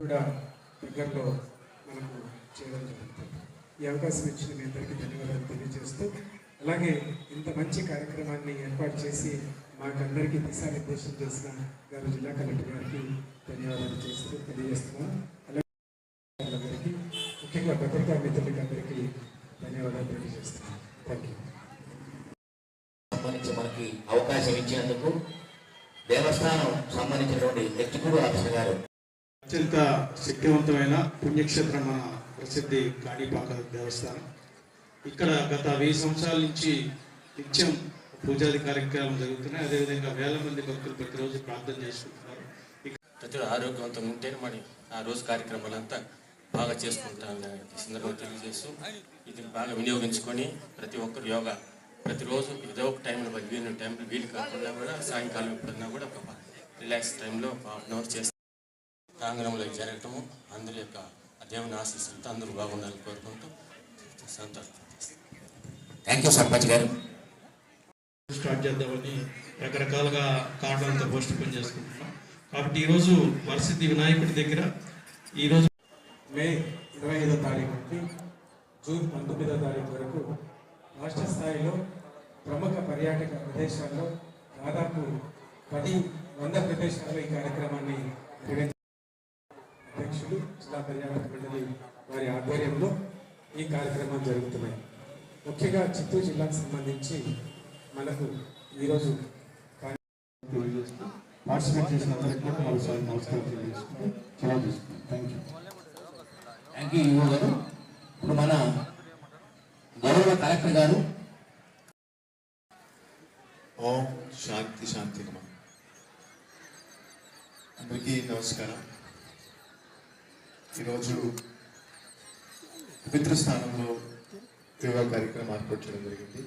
కూడా దగ్గరలో మనకు చేయడం జరుగుతుంది. ఈ అవకాశం ఇచ్చిన మీ అందరికీ ధన్యవాదాలు తెలియజేస్తూ అలాగే ఇంత మంచి కార్యక్రమాన్ని ఏర్పాటు చేసి మాకందరికీ దిశానిర్దేశం చేసిన గారు జిల్లా కలెక్టర్ గారికి ధన్యవాదాలు చేస్తూ తెలియజేస్తున్నాం. అలాగే గారికి ముఖ్యంగా భద్రతా మిత్రులకి అందరికీ ధన్యవాదాలు తెలియజేస్తున్నాను థ్యాంక్ యూ సంబంధించి మనకి అవకాశం ఇచ్చినందుకు దేవస్థానం సంబంధించినటువంటి ఎగ్జిక్యూటివ్ ఆఫీసర్ గారు అత్యంత శక్తివంతమైన పుణ్యక్షేత్రం మన ప్రసిద్ధి కాణిపాక దేవస్థానం. ఇక్కడ గత వెయ్యి సంవత్సరాల నుంచి నిత్యం పూజాది కార్యక్రమాలు జరుగుతున్నాయి. అదేవిధంగా వేల మంది భక్తులు ప్రతిరోజు ప్రార్థన చేసుకుంటున్నారు ప్రతి ఆరోగ్యవంతంగా ఉంటేనే మరి ఆ రోజు కార్యక్రమాలంతా బాగా చేసుకుంటాను సందర్భంగా తెలియజేస్తూ ఇది బాగా వినియోగించుకొని ప్రతి ఒక్కరు యోగా ప్రతిరోజు ఏదో ఒక టైంలో వీలు టైంలో వీలు కాకుండా కూడా సాయంకాలం ఎప్పుడన్నా కూడా ఒక రిలాక్స్ టైంలో హాఫ్ అన్ అవర్ చేసి ప్రాంగణంలో జరగటము అందరి యొక్క దేవుని ఆశీస్సులతో అందరూ బాగుండాలని కోరుకుంటూ సంతోషం థ్యాంక్ యూ సర్పంచ్ గారు. స్టార్ట్ చేద్దామని రకరకాలుగా కారణాలతో పోస్ట్ పోన్ చేసుకుంటున్నాం. కాబట్టి ఈరోజు వరసిద్ధి వినాయకుడి దగ్గర ఈరోజు మే ఇరవై ఐదో తారీఖు నుండి జూన్ పంతొమ్మిదో తారీఖు వరకు రాష్ట్ర స్థాయిలో ప్రముఖ పర్యాటక ప్రదేశాల్లో దాదాపు పది వంద ప్రదేశాల్లో ఈ కార్యక్రమాన్ని నిర్వహించారు అధ్యక్షులు జిల్లా పర్యావరణ మండలి వారి ఆధ్వర్యంలో ఈ కార్యక్రమాలు జరుగుతున్నాయి. ముఖ్యంగా చిత్తూరు జిల్లాకు సంబంధించి మనకు ఈరోజు పార్టిసిపేట్ చేసిన అందరికీ కూడా మరోసారి నమస్కారం తెలియజేసుకుంటూ సెలవు తీసుకుంటాం థ్యాంక్ యూ థ్యాంక్ యూ యువ గారు ఇప్పుడు మన గౌరవ కలెక్టర్ గారు ఓం శాంతి శాంతి అందరికీ నమస్కారం. ఈరోజు పవిత్ర స్థానంలో యోగా కార్యక్రమం ఏర్పాటు చేయడం జరిగింది.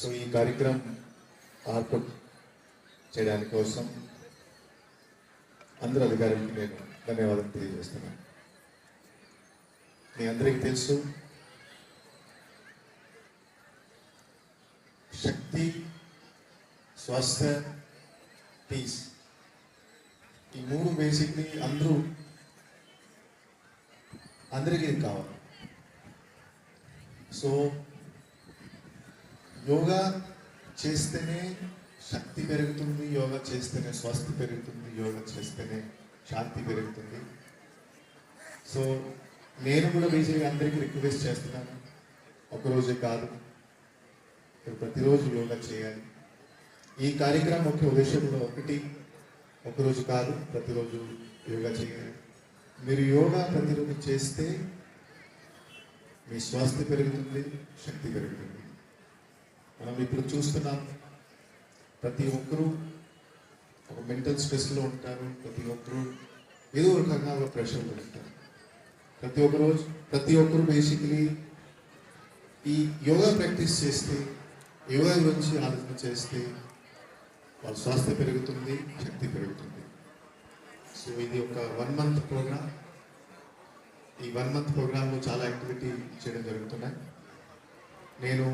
సో ఈ కార్యక్రమం ఏర్పాటు చేయడానికి కోసం అందరు అధికారులకు నేను ధన్యవాదాలు తెలియజేస్తున్నాను. మీ అందరికీ తెలుసు శక్తి స్వాస్థ్య పీస్ ఈ మూడు బేసిక్ని అందరూ అందరికీ ఇది కావాలి. సో యోగా చేస్తేనే శక్తి పెరుగుతుంది యోగా చేస్తేనే స్వస్థ పెరుగుతుంది యోగా చేస్తేనే శాంతి పెరుగుతుంది. సో నేను కూడా బీజేపీ అందరికీ రిక్వెస్ట్ చేస్తున్నాను. ఒకరోజే కాదు. ప్రతిరోజు యోగా చేయాలి. ఈ కార్యక్రమం ముఖ్య ఉద్దేశంలో ఒకటి. ఒకరోజు కాదు ప్రతిరోజు యోగా చేయాలి. మీరు యోగా ప్రతిరోజు చేస్తే మీ స్వాస్థ్య పెరుగుతుంది శక్తి పెరుగుతుంది. మనం ఇప్పుడు చూస్తున్నాం ప్రతి ఒక్కరూ ఒక మెంటల్ స్ట్రెస్లో ఉంటారు ప్రతి ఒక్కరూ ఏదో ఒక రకంగా ప్రెషర్లో ఉంటారు. ప్రతి ఒక్కరోజు ప్రతి ఒక్కరు బేసికలీ ఈ యోగా ప్రాక్టీస్ చేస్తే యోగా గురించి ఆలోచన చేస్తే వాళ్ళ స్వాస్థ్య పెరుగుతుంది శక్తి పెరుగుతుంది. సో ఇది ఒక వన్ మంత్ ప్రోగ్రామ్ ఈ వన్ మంత్ ప్రోగ్రాంలో చాలా యాక్టివిటీ చేయడం జరుగుతున్నాయి. నేను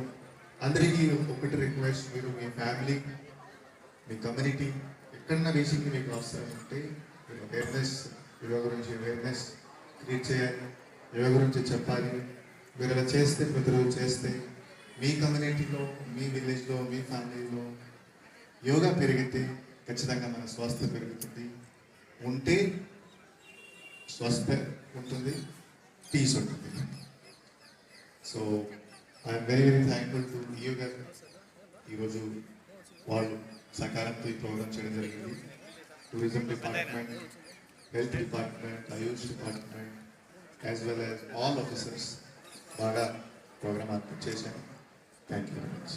అందరికీ ఒకటి రిక్వెస్ట్ మీరు మీ ఫ్యామిలీ మీ కమ్యూనిటీ ఎక్కడన్నా బేసిక్లీ మీకు అవసరం ఉంటే మీరు అవేర్నెస్ యోగా గురించి అవేర్నెస్ క్రియేట్ చేయాలి. యోగా గురించి చెప్పాలి. మీరు అలా చేస్తే ప్రతిరోజు చేస్తే మీ కమ్యూనిటీలో మీ విలేజ్లో మీ ఫ్యామిలీలో యోగా పెరిగితే ఖచ్చితంగా మన స్వాస్థ్యం పెరుగుతుంది. ఉంటే స్వస్థ ఉంటుంది పీస్ ఉంటుంది. So I'm very very thankful to yoga ఈరోజు వాళ్ళు సకాలంతో ఈ ప్రోగ్రామ్ చేయడం జరిగింది. Tourism department health department AYUSH department as well as all officers బాగా ప్రోగ్రామ్ ఏర్పాటు చేశాను థ్యాంక్ యూ వెరీ మచ్